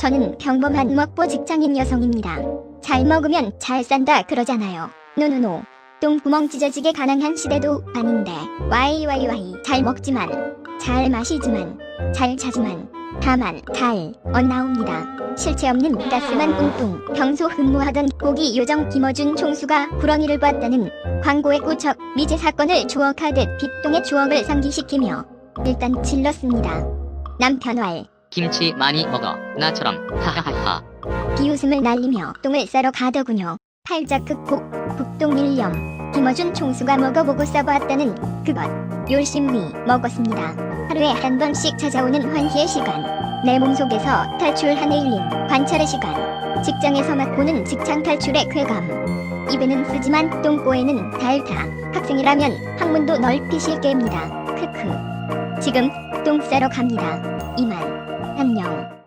저는 평범한 먹보 직장인 여성입니다. 잘 먹으면 잘 산다 그러잖아요. 노노노. 똥구멍 찢어지게 가난한 시대도 아닌데 와이 와이 와이 잘 먹지만 잘 마시지만 잘 자지만 다만 잘 엇나옵니다. 실체 없는 가스만 뿡뿡 평소 흠모하던 고기 요정 김어준 총수가 불언이를 봤다는 광고에 꽂혀 미제 사건을 주억하듯 빅동의 추억을 상기시키며 일단 질렀습니다. 남편 왈 김치 많이 먹어. 나처럼. 하하하하. 비웃음을 날리며 똥을 싸러 가더군요. 팔자 극복 북동 일념 김어준 총수가 먹어보고 써보았다는 그것 열심히 먹었습니다. 하루에 한 번씩 찾아오는 환희의 시간 내 몸속에서 탈출한 에일린 관찰의 시간 직장에서 맛보는 직장 탈출의 쾌감 입에는 쓰지만 똥꼬에는 달다 학생이라면 학문도 넓히실 게입니다. 크크 지금 똥 싸러 갑니다. 이만 anh nhậu